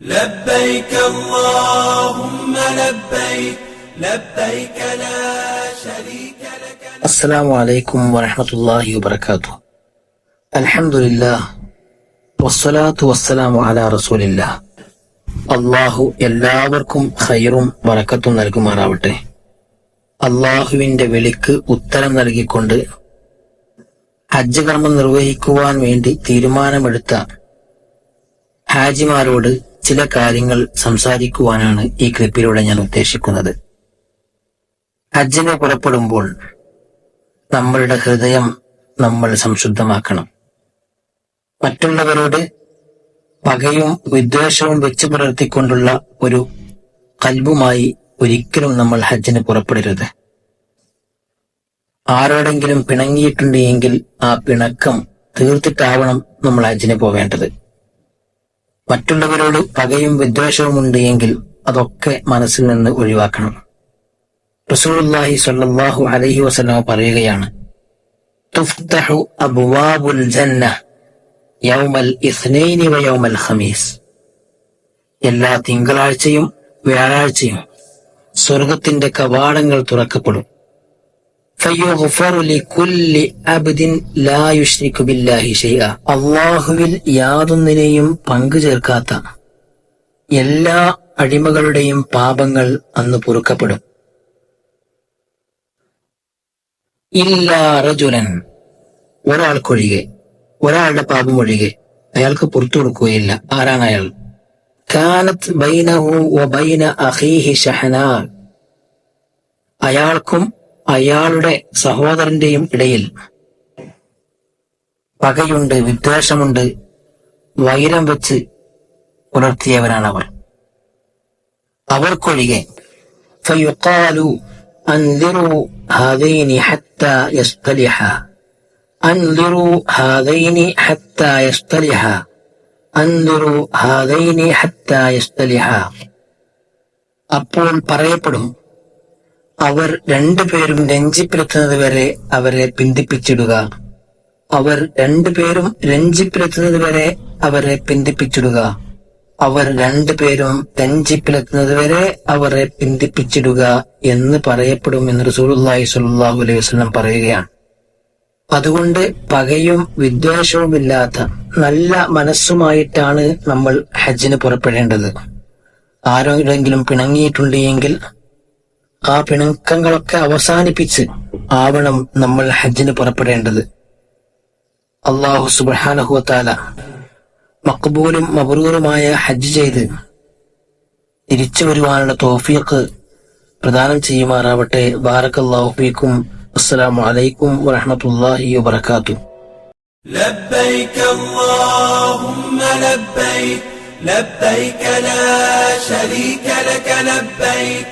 لبيك اللهم لبيك لبيك لا شريك لك السلام عليكم ورحمة الله وبركاته الحمد لله والصلاة والسلام على رسول الله അള്ളാഹു എല്ലാവർക്കും ഖൈറും വറക്കത്തും നൽകുമാറാവട്ടെ അള്ളാഹുവിന്റെ വിളിക്ക് ഉത്തരം നൽകിക്കൊണ്ട് ഹജ്ജ് കർമ്മം നിർവഹിക്കുവാൻ വേണ്ടി തീരുമാനമെടുത്ത ഹാജിമാരോട് ചില കാര്യങ്ങൾ സംസാരിക്കുവാനാണ് ഈ ക്ലിപ്പിലൂടെ ഞാൻ ഉദ്ദേശിക്കുന്നത്. ഹജ്ജിന് പുറപ്പെടുമ്പോൾ നമ്മളുടെ ഹൃദയം നമ്മൾ സംശുദ്ധമാക്കണം. മറ്റുള്ളവരോട് പകയും വിദ്വേഷവും വെച്ചു പുലർത്തിക്കൊണ്ടുള്ള ഒരു കൽബുമായി ഒരിക്കലും നമ്മൾ ഹജ്ജിന് പുറപ്പെടരുത്. ആരോടെങ്കിലും പിണങ്ങിയിട്ടുണ്ട് എങ്കിൽ ആ പിണക്കം തീർത്തിട്ടാവണം നമ്മൾ ഹജ്ജിന് പോവേണ്ടത്. മറ്റുള്ളവരോട് പകയും വിദ്വേഷവും ഉണ്ട് എങ്കിൽ അതൊക്കെ മനസ്സിൽ നിന്ന് ഒഴിവാക്കണം. റസൂലുള്ളാഹി സ്വല്ലല്ലാഹു അലൈഹി വസല്ലം പറയുകയാണ് തുഫ്തഹു അബ്വാബുൽ ജന്ന യൗമൽ ഇസ്നൈനി വ യൗമൽ ഖമീസ്. എല്ലാ തിങ്കളാഴ്ചയും വ്യാഴാഴ്ചയും സ്വർഗത്തിന്റെ കവാടങ്ങൾ തുറക്കപ്പെടും. അല്ലാഹുവിൽ യാതൊന്നിനെയും പങ്കു ചേർക്കാത്ത എല്ലാ അടിമകളുടെയും പാപങ്ങൾ അന്ന് പൊറുക്കപ്പെടും. ഇല്ലാ റജുലൻ ഒരാൾക്കൊഴികെ ഒരാളുടെ പാപം ഒഴികെ അയാൾക്ക് പുറത്തു കൊടുക്കുകയില്ല. ആരാണ് അയാൾ? കാനത്ത് ബൈനഹു ബൈന അഖീഹി ഷഹനാ അയാൾക്കും അയാളുടെ സഹോദരന്റെയും ഇടയിൽ പകയുണ്ട് വിദ്വേഷമുണ്ട് വൈരം വെച്ച് പുലർത്തിയവരാണ് അവർ അവർക്കൊഴികെ فيقال أنذروا هذين حتى يصطلحا أنذروا هذين حتى يصطلحا أنذروا هذين حتى يصطلحا അപ്പോൾ പറയപ്പെടും അവർ രണ്ടുപേരും രഞ്ജിപ്പിലെത്തുന്നത് വരെ അവരെ പിന്തിപ്പിച്ചിടുക. അവർ രണ്ടുപേരും രഞ്ജിപ്പിലെത്തുന്നത് വരെ അവരെ പിന്തിപ്പിച്ചിടുക. അവർ രണ്ടുപേരും രഞ്ജിപ്പിലെത്തുന്നത് വരെ അവരെ പിന്തിപ്പിച്ചിടുക എന്ന് പറയപ്പെടും എന്ന് റസൂലുള്ളാഹി സ്വല്ലല്ലാഹു അലൈഹി വസല്ലം പറയുകയാണ്. അതുകൊണ്ട് പകയും വിദ്വേഷവും ഇല്ലാത്ത നല്ല മനസ്സുമായിട്ടാണ് നമ്മൾ ഹജ്ജിന് പുറപ്പെടേണ്ടത്. ആരോടെങ്കിലും പിണങ്ങിയിട്ടുണ്ട് എങ്കിൽ ആ പിണക്കങ്ങളൊക്കെ അവസാനിപ്പിച്ച് ആവണം നമ്മൾ ഹജ്ജിന് പുറപ്പെടേണ്ടത് അള്ളാഹു സുബാനഹുവത്താല മക്ബൂലും മബറൂറുമായ ഹജ്ജ് ചെയ്ത് തിരിച്ചു വരുവാനുള്ള തോഫീക്ക് പ്രദാനം ചെയ്യുമാറാവട്ടെ ബാറക്കല്ലാഹു ഫീക്കും അസ്സലാമു അലൈക്കും വറഹ്മത്തുള്ളാഹി വബറകാതുഹു لبيك اللهم لبيك لبيك لا شريك لك لبيك